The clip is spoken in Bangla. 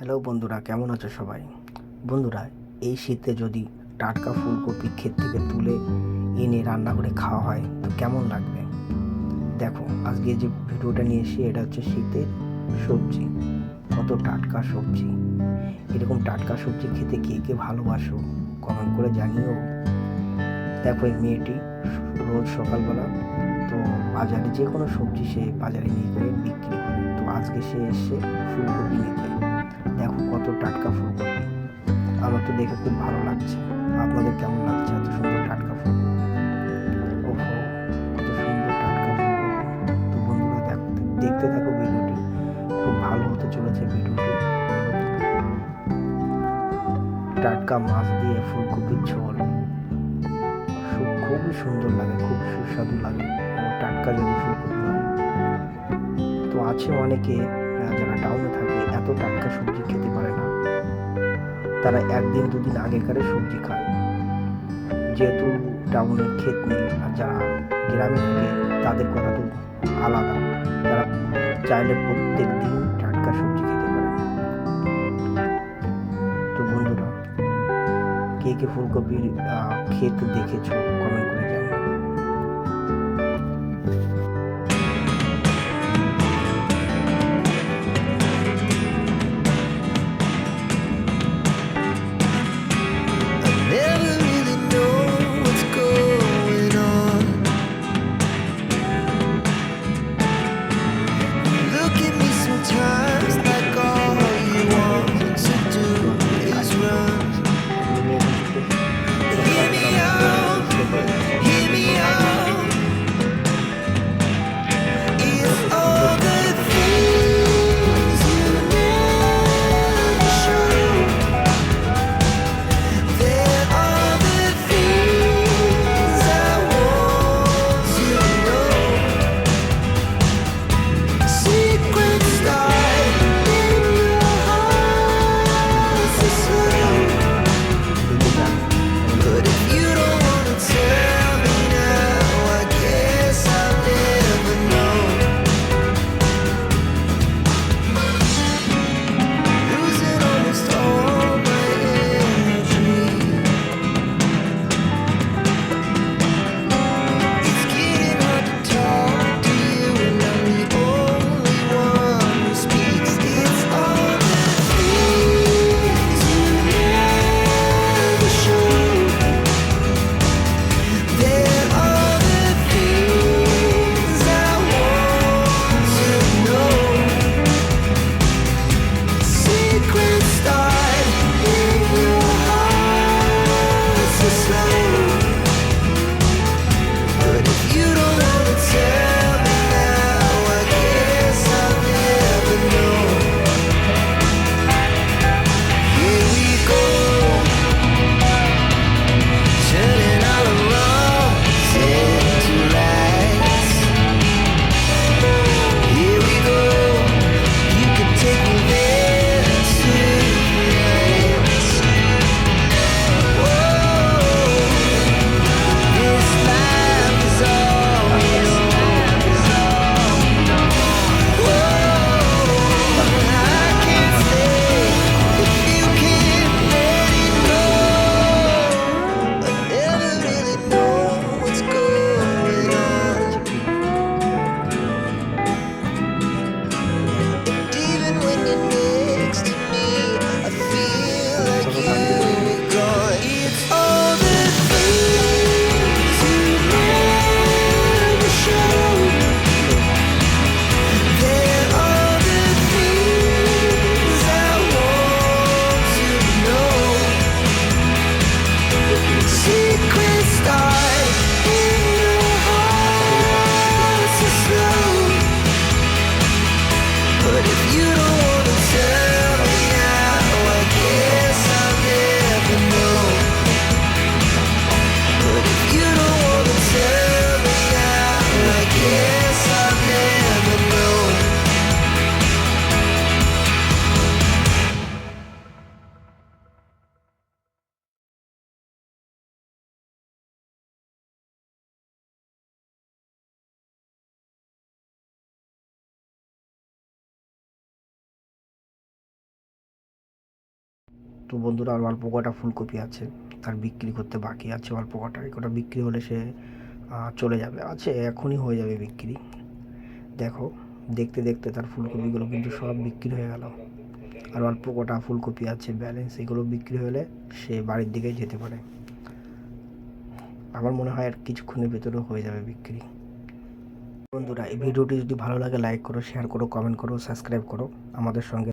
হ্যালো বন্ধুরা, কেমন আছো সবাই? বন্ধুরা, এই শীতে যদি টাটকা ফুলকপি ক্ষেত থেকে তুলে এনে রান্না করে খাওয়া হয়, তো কেমন লাগবে? দেখো, আজকে যে ভিডিওটা নিয়ে এসেছি, এটা হচ্ছে শীতের সবজি, কত টাটকা সবজি। এরকম টাটকা সবজি খেতে কে কে ভালোবাসো কমেন্ট করে জানিও। দেখো, এই মেয়েটি রোজ সকালবেলা তো বাজারে যে কোনো সবজি সে বাজারে নিয়ে গিয়ে বিক্রি করে। তো আজকে সে এসে ফুলকপি নিতে। দেখো কত টাটকা ফুলকপি আমার তো দেখে খুব ভালো লাগছে। আপনাদের কেমন লাগছে এত সুন্দর টাটকা কত সুন্দর টাটকা দেখো, দেখতে খুব ভালো চলেছে টাটকা মাছ দিয়ে ফুলকপির ঝোল। খুবই সুন্দর লাগে, খুব সুস্বাদু লাগে। টাটকা যদি ফুলকপি হয়। তো আছে অনেকে যারা টাউনে থাকে, এত টাটকা সবজি খেতে পারে না। তারা একদিন দুদিন আগেকারে সবজি খায়। যেহেতু টাউনে ক্ষেত নেই আর যারা গ্রামে থাকে, তাদের কথা তো আলাদা। তারা চাইলে প্রত্যেক দিন টাটকা সবজি খেতে পারে। তো বন্ধুরা, কে কে ফুলকপির ক্ষেত দেখেছ? কমেন্ট তো বন্ধুরা আর অল্প কটা ফুলকপি আছে, তার বিক্রি করতে বাকি আছে অল্প কটা কটা বিক্রি হলে সে চলে যাবে। আছে এখনই হয়ে যাবে বিক্রি। দেখো, দেখতে দেখতে তার ফুলকপিগুলো কিন্তু সব বিক্রি হয়ে গেল। আর অল্প কটা ফুলকপি আছে, ব্যালেন্স এগুলো বিক্রি হলে সে বাড়ির দিকে যেতে পারে। আমার মনে হয় আর কিছুক্ষণের ভেতরে হয়ে যাবে বিক্রি। বন্ধুরা, এই ভিডিওটি যদি ভালো লাগে লাইক করো শেয়ার করো কমেন্ট করো সাবস্ক্রাইব করো। আমাদের সঙ্গে